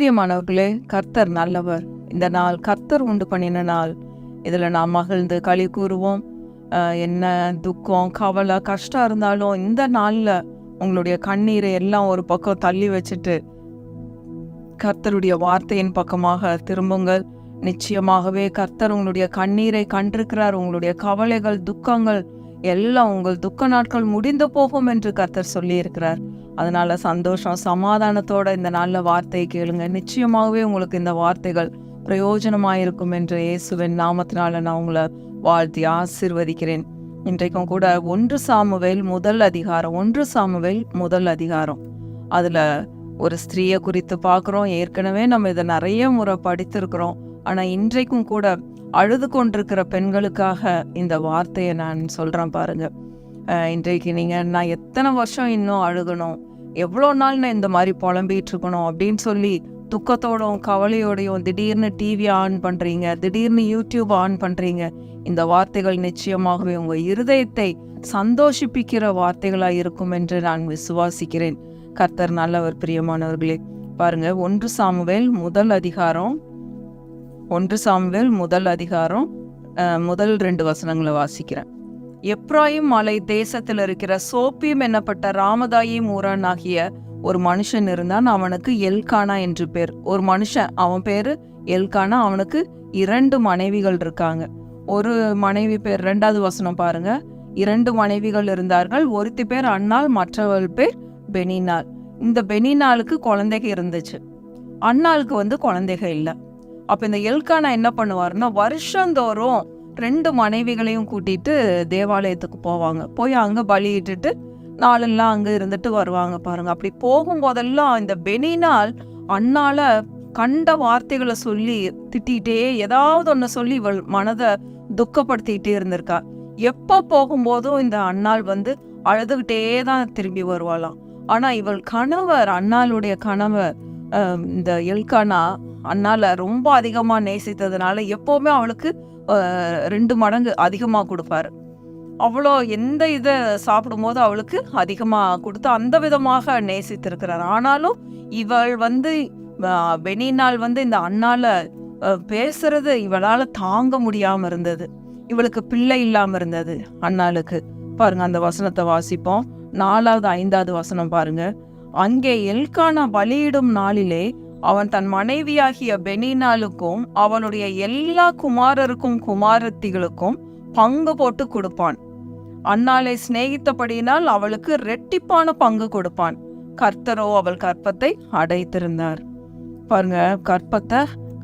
பிரியமானவர்களே கர்த்தர் நல்லவர். இந்த நாள் கர்த்தர் உண்டு பண்ணின நாள். இதில் நாம் மகிழ்ந்து களி கூறுவோம். என்ன துக்கம் கவலை கஷ்டம் இருந்தாலும் இந்த நாளில் உங்களுடைய கண்ணீரை எல்லாம் ஒரு பக்கம் தள்ளி வச்சுட்டு கர்த்தருடைய வார்த்தையின் பக்கமாக திரும்புங்கள். நிச்சயமாகவே கர்த்தர் உங்களுடைய கண்ணீரை கண்டிருக்கிறார். உங்களுடைய கவலைகள் துக்கங்கள் எல்லாம் உங்கள் துக்க நாட்கள் முடிந்து போகும் என்று கர்த்தர் சொல்லியிருக்கிறார். அதனால சந்தோஷம் சமாதானத்தோட இந்த நல்ல வார்த்தையை கேளுங்க. நிச்சயமாகவே உங்களுக்கு இந்த வார்த்தைகள் பிரயோஜனமாயிருக்கும் என்று இயேசுவின் நாமத்தினால நான் உங்களை வாழ்த்தி ஆசிர்வதிக்கிறேன். இன்றைக்கும் கூட ஒன்று சாமுவேல் முதல் அதிகாரம் ஒன்று சாமுவேல் முதல் அதிகாரம். அதுல ஒரு ஸ்திரீயை குறித்து பார்க்குறோம். ஏற்கனவே நம்ம இதை நிறைய முறை படித்திருக்கிறோம். ஆனால் இன்றைக்கும் கூட அழுது கொண்டிருக்கிற பெண்களுக்காக இந்த வார்த்தையை நான் சொல்றேன் பாருங்க. இன்றைக்கு நீங்கள் நான் எத்தனை வருஷம் இன்னும் அழுகணும்? எவ்வளோ நாள் நான் இந்த மாதிரி புலம்பிகிட்டு இருக்கணும் அப்படின்னு சொல்லி துக்கத்தோடும் கவலையோடையும் திடீர்னு டிவி ஆன் பண்ணுறீங்க திடீர்னு யூடியூப் ஆன் பண்ணுறீங்க இந்த வார்த்தைகள் நிச்சயமாகவே உங்கள் இருதயத்தை சந்தோஷிப்பிக்கிற வார்த்தைகளாக இருக்கும் என்று நான் விசுவாசிக்கிறேன். கர்த்தர் நல்லவர் பிரியமானவர்களே. பாருங்க ஒன்று சாமுவேல் முதல் அதிகாரம் ஒன்று சாமுவேல் முதல் அதிகாரம் முதல் ரெண்டு வசனங்களை வாசிக்கிறேன். எப்ராயிம் மலை தேசத்தில் இருக்கிற சோப்பியம் என்னப்பட்ட ராமதாயி மூரன் ஆகிய ஒரு மனுஷன் இருந்தான். அவனுக்கு எல்கானா என்று பேர். ஒரு மனுஷன் அவன் பேரு எல்கானா. அவனுக்கு இரண்டு மனைவிகள் இருக்காங்க. ஒரு மனைவி பேர் ரெண்டாவது வசனம் பாருங்க. இரண்டு மனைவிகள் இருந்தார்கள். ஒருத்தி பேர் அண்ணால் மற்றவள் பேர் பெனினால். இந்த பெனினாளுக்கு குழந்தைக இருந்துச்சு. அண்ணாளுக்கு வந்து குழந்தைக இல்லை. அப்ப இந்த எல்கானா என்ன பண்ணுவாருன்னா வருஷந்தோறும் ரெண்டு மனைவிகளையும் கூட்டிட்டு தேவாலயத்துக்கு போவாங்க. போய் அங்கே பலியிட்டுட்டு நாளெல்லாம் அங்கே இருந்துட்டு வருவாங்க பாருங்க. அப்படி போகும்போதெல்லாம் இந்த பெனினால் அண்ணால கண்ட வார்த்தைகளை சொல்லி திட்டிகிட்டே ஏதாவது ஒன்று சொல்லி இவள் மனதை துக்கப்படுத்திக்கிட்டே இருந்திருக்கா. எப்போ போகும்போதும் இந்த அண்ணாள் வந்து அழுதுகிட்டே தான் திரும்பி வருவாளாம். ஆனால் இவள் கணவர் அண்ணாளுடைய கணவர் இந்த எல்கானா அண்ணால ரொம்ப அதிகமாக நேசித்ததுனால எப்போவுமே அவளுக்கு ரெண்டு மடங்கு அதிகமாக கொடுப்பாரு. அவ்வளோ எந்த இதை சாப்பிடும்போது அவளுக்கு அதிகமாக கொடுத்து அந்த விதமாக நேசித்திருக்கிறார். ஆனாலும் இவள் வந்து பெனினால் வந்து இந்த அண்ணால பேசுறது இவளால் தாங்க முடியாமல் இருந்தது. இவளுக்கு பிள்ளை இல்லாமல் இருந்தது அண்ணாளுக்கு. பாருங்க அந்த வசனத்தை வாசிப்போம். நாலாவது ஐந்தாவது வசனம் பாருங்க. அங்கே எல்கானா பலியிடும் நாளிலே அவன் தன் மனைவியாகிய பெனினாலுக்கும் அவனுடைய எல்லா குமாரருக்கும் குமாரத்திகளுக்கும் பங்கு போட்டு கொடுப்பான். அன்னாலை சிநேகித்தபடியினால் அவளுக்கு ரெட்டிப்பான பங்கு கொடுப்பான். கர்த்தரோ அவள் கற்பத்தை அடைத்திருந்தார். பாருங்க கற்பத்தை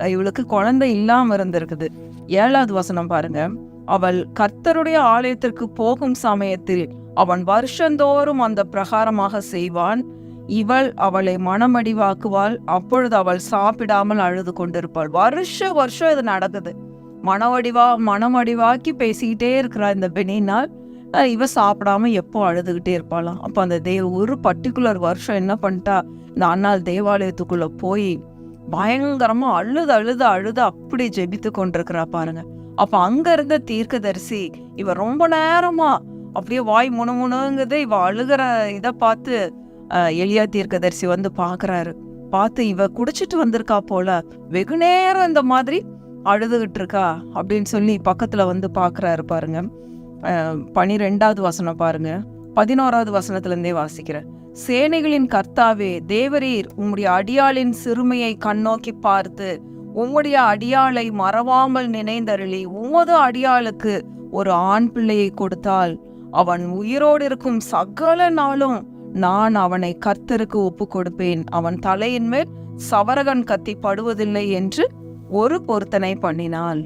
இவளுக்கு குழந்தை இல்லாம இருந்திருக்குது. ஏழாவது வசனம் பாருங்க. அவள் கர்த்தருடைய ஆலயத்திற்கு போகும் சமயத்தில் அவன் வருஷந்தோறும் அந்த பிரகாரமாக செய்வான். இவள் அவளை மனமடிவாக்குவாள் அப்பொழுது அவள் சாப்பிடாமல் அழுது கொண்டிருப்பாள். வருஷ வருஷம் இது நடக்குது மனவடிவா மனமடிவாக்கி பேசிக்கிட்டே இருக்கிறா இந்த பெனினால் இவ சாப்பிடாம எப்போ அழுதுகிட்டே இருப்பாளாம் அப்போ அந்த தேவ ஒரு பர்டிகுலர் வருஷம் என்ன பண்ணிட்டா இந்த அண்ணாள் தேவாலயத்துக்குள்ள போய் பயங்கரமா அழுது அழுது அழுது அப்படி ஜெபித்து கொண்டிருக்கிறா பாருங்க. அப்ப அங்க இருந்த தீர்க்கதரிசி இவ ரொம்ப நேரமா அப்படியே வாய் முணுமுணுங்குது. இவ அழுகிற இதை பார்த்து எளியா தீர்க்கதரிசி வந்து பார்க்குறாரு. பார்த்து இவ குடிச்சிட்டு வந்திருக்கா போல வெகு நேரம் இந்த மாதிரி அழுதுகிட்டு இருக்கா அப்படின்னு சொல்லி பக்கத்தில் வந்து பார்க்குறாரு பாருங்க. பனிரெண்டாவது வசனம் பாருங்க. பதினோராவது வசனத்துலேருந்தே வாசிக்கிறேன். சேனைகளின் கர்த்தாவே தேவரீர் உம்முடைய அடியாளின் சிறுமையை கண்ணோக்கி பார்த்து உம்முடைய அடியாளை மறவாமல் நினைந்தருளி உமது அடியாளுக்கு ஒரு ஆண் பிள்ளையை கொடுத்தால் அவன் உயிரோடு இருக்கும் சகல நாளும் நான் அவனை கர்த்தருக்கு ஒப்பு கொடுப்பேன் அவன் தலையின் மேல் சவரகன் கத்தி படுவதில்லை என்று ஒரு பொருத்தனை பண்ணினாள்.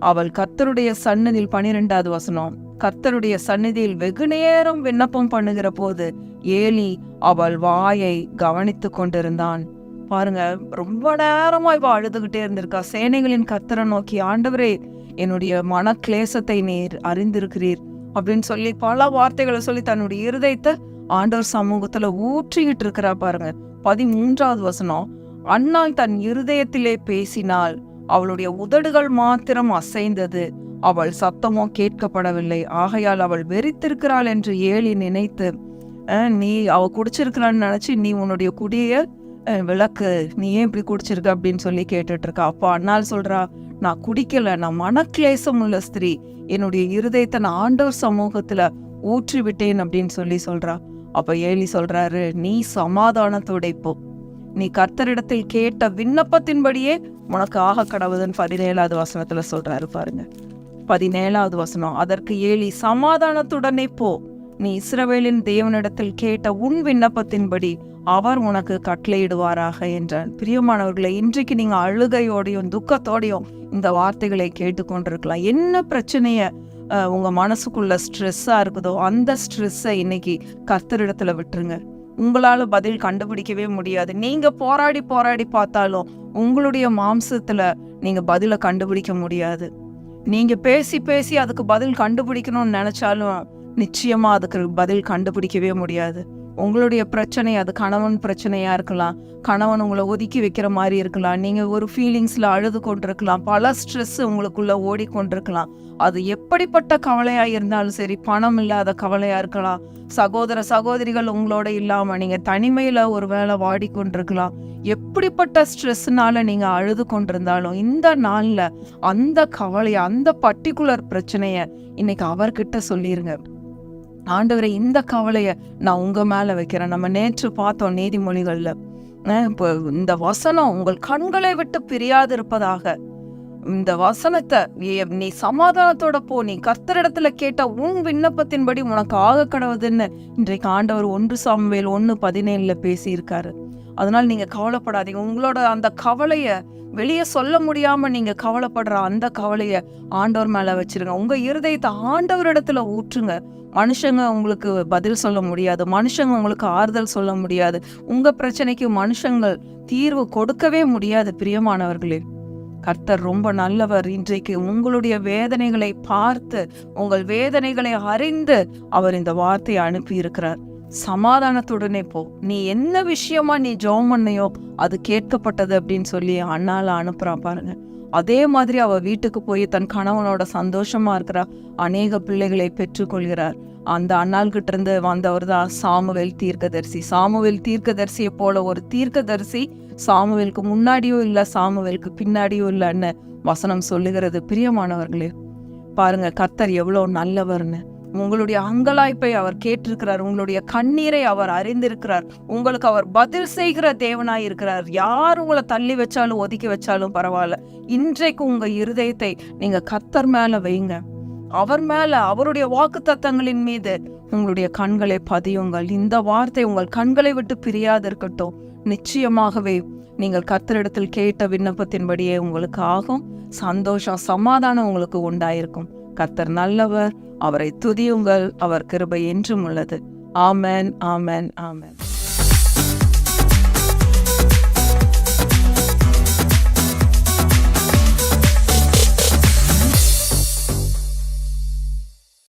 அவள் கர்த்தருடைய சன்னதியில் பனிரெண்டாவது வசனம். கர்த்தருடைய சந்நிதியில் வெகு நேரம் விண்ணப்பம் பண்ணுகிற போது ஏலி அவள் வாயை கவனித்து கொண்டிருந்தான். பாருங்க ரொம்ப நேரமா இவ அழுதுகிட்டே இருந்திருக்கா. சேனைகளின் கர்த்தரை நோக்கி ஆண்டவரே என்னுடைய மன கிளேசத்தை நீர் அறிந்திருக்கிறீர். அப்படின்னு சொல்லி பல வார்த்தைகளை சொல்லி தன்னுடைய இருதயத்தை ஆண்டவர் சமூகத்துல ஊற்றிக்கிட்டு இருக்கிறா பாருங்க. பதிமூன்றாவது வசனம் அண்ணாள் தன் இருதயத்திலே பேசினாள் அவளுடைய உதடுகள் மாத்திரம் அசைந்தது. அவள் சத்தமோ கேட்கப்படவில்லை. ஆகையால் அவள் வெறித்திருக்கிறாள் என்று ஏழி நினைத்து நீ அவ குடிச்சிருக்கிறான்னு நினைச்சு நீ உன்னுடைய குடிய விளக்கு நீ ஏன் இப்படி குடிச்சிருக்க? அப்படின்னு சொல்லி கேட்டுட்டு இருக்கா அப்போ அண்ணாள் சொல்றா நான் குடிக்கல. நான் மனக்லேசம் உள்ள ஸ்திரீ. என்னுடைய இருதயத்தை நான் ஆண்டவர் சமூகத்துல ஊற்றி விட்டேன் அப்படின்னு சொல்லி சொல்றா. அப்ப ஏலி சொல்றாரு நீ சமாதானத்துடைப்போ நீ கர்த்தரிடத்தில் கேட்ட விண்ணப்பத்தின்படியே உனக்கு ஆக கடவுதுன்னு பதினேழாவது வசனத்துல சொல்றாரு பாருங்க. பதினேழாவது வசனம் அதற்கு ஏலி சமாதானத்துடனே போ. நீ இஸ்ரவேலின் தேவனிடத்தில் கேட்ட உன் விண்ணப்பத்தின்படி அவர் உனக்கு கட்டளையிடுவாராக என்றான் பிரியமானவர்களை இன்றைக்கு நீங்க அழுகையோடையும் துக்கத்தோடையும் இந்த வார்த்தைகளை கேட்டுக்கொண்டிருக்கலாம். என்ன பிரச்சனைய உங்கள் மனசுக்குள்ள ஸ்ட்ரெஸ்ஸாக இருக்குதோ அந்த ஸ்ட்ரெஸ்ஸை இன்னைக்கு கர்த்தரிடத்துல விட்டுருங்க. உங்களால் பதில் கண்டுபிடிக்கவே முடியாது. நீங்கள் போராடி போராடி பார்த்தாலும் உங்களுடைய மாம்சத்தில் நீங்கள் பதிலை கண்டுபிடிக்க முடியாது. நீங்கள் பேசி பேசி அதுக்கு பதில் கண்டுபிடிக்கணும்னு நினச்சாலும் நிச்சயமாக அதுக்கு பதில் கண்டுபிடிக்கவே முடியாது. உங்களுடைய பிரச்சனை அது கணவன் பிரச்சனையாக இருக்கலாம். கணவன் உங்களை ஒதுக்கி வைக்கிற மாதிரி இருக்கலாம். நீங்கள் ஒரு ஃபீலிங்ஸில் அழுது கொண்டிருக்கலாம். பல ஸ்ட்ரெஸ் உங்களுக்குள்ளே ஓடிக்கொண்டிருக்கலாம் அது எப்படிப்பட்ட கவலையாக இருந்தாலும் சரி பணம் இல்லாத கவலையாக இருக்கலாம். சகோதர சகோதரிகள் உங்களோட இல்லாமல் நீங்கள் தனிமையில் ஒரு வேளை வாடிக்கொண்டிருக்கலாம் எப்படிப்பட்ட ஸ்ட்ரெஸ்னால நீங்கள் அழுது கொண்டிருந்தாலும் இந்த நாளில் அந்த கவலையை அந்த பர்டிகுலர் பிரச்சனையை இன்னைக்கு அவர்கிட்ட சொல்லிடுங்க ஆண்டவரை இந்த கவலையை நான் உங்கள் மேலே வைக்கிறேன். நம்ம நேற்று பார்த்தோம் நீதிமொழிகளில். இப்போ இந்த வசனம் உங்கள் கண்களை விட்டு பிரியாது இருப்பதாக இந்த வசனத்தை ஏ- நீ சமாதானத்தோட போ. நீ கர்த்தரிடத்துல கேட்ட உன் விண்ணப்பத்தின்படி உனக்கு ஆக கடவுதுன்னு இன்றைக்கு ஆண்டவர் ஒன்று சாமுவேல் ஒன்று பதினேழுல பேசியிருக்காரு. அதனால நீங்க கவலைப்படாதீங்க. உங்களோட அந்த கவலைய வெளியே சொல்ல முடியாம நீங்க கவலைப்படுற அந்த கவலைய ஆண்டவர் மேல வச்சிருங்க. உங்க இருதயத்தை ஆண்டவரிடத்துல ஊற்றுங்க. மனுஷங்க உங்களுக்கு பதில் சொல்ல முடியாது மனுஷங்க உங்களுக்கு ஆறுதல் சொல்ல முடியாது. உங்க பிரச்சனைக்கு மனுஷங்கள் தீர்வு கொடுக்கவே முடியாது பிரியமானவர்களே. கர்த்தர் ரொம்ப நல்லவர். இன்றைக்கு உங்களுடைய வேதனைகளை பார்த்து உங்கள் வேதனைகளை அறிந்து அவர் இந்த வார்த்தையை அனுப்பி இருக்கிறார் சமாதானத்துடனே போ. நீ என்ன விஷயமா நீ ஜெபம் பண்ணையோ அது கேட்கப்பட்டது அப்படின்னு சொல்லி அண்ணால அனுப்புறான் பாருங்க. அதே மாதிரி அவள் வீட்டுக்கு போய் தன் கணவனோட சந்தோஷமா இருக்கிற அநேக பிள்ளைகளை பெற்றுக்கொள்கிறார். அந்த அண்ணாள்கிட்ட இருந்து வந்தவர் தான் சாமுவேல் தீர்க்கதரிசி. சாமுவேல் தீர்க்கதரிசியை போல ஒரு தீர்க்கதரிசி சாமுவேலுக்கு முன்னாடியோ இல்லை சாமுவேலுக்கு பின்னாடியோ இல்லைன்னு வசனம் சொல்லுகிறது. பிரியமானவர்களே பாருங்க கர்த்தர் எவ்வளோ நல்லவர்னு. உங்களுடைய அங்கலாய்ப்பை அவர் கேட்டிருக்கிறார். உங்களுடைய கண்ணீரை அவர் அறிந்திருக்கிறார். உங்களுக்கு அவர் பதில் செய்கிற தேவனாய் இருக்கிறார். யார் உங்களை தள்ளி வச்சாலும் ஒதுக்கி வச்சாலும் பரவாயில்ல. இன்றைக்கு உங்க இருதயத்தை நீங்க கத்தர் மேல வைங்க. அவர் மேல அவருடைய வாக்கு தத்தங்களின் மீது உங்களுடைய கண்களை பதியுங்கள். இந்த வார்த்தை உங்கள் கண்களை விட்டு பிரியாது இருக்கட்டும் நிச்சயமாகவே நீங்கள் கத்தரிடத்தில் கேட்ட விண்ணப்பத்தின்படியே உங்களுக்கு ஆகும். சந்தோஷம் சமாதானம் உங்களுக்கு உண்டாயிருக்கும். கத்தர் நல்லவர் அவரை துதியுங்கள் அவர் கிருபை என்றும் உள்ளது. ஆமேன் ஆமேன் ஆமேன்.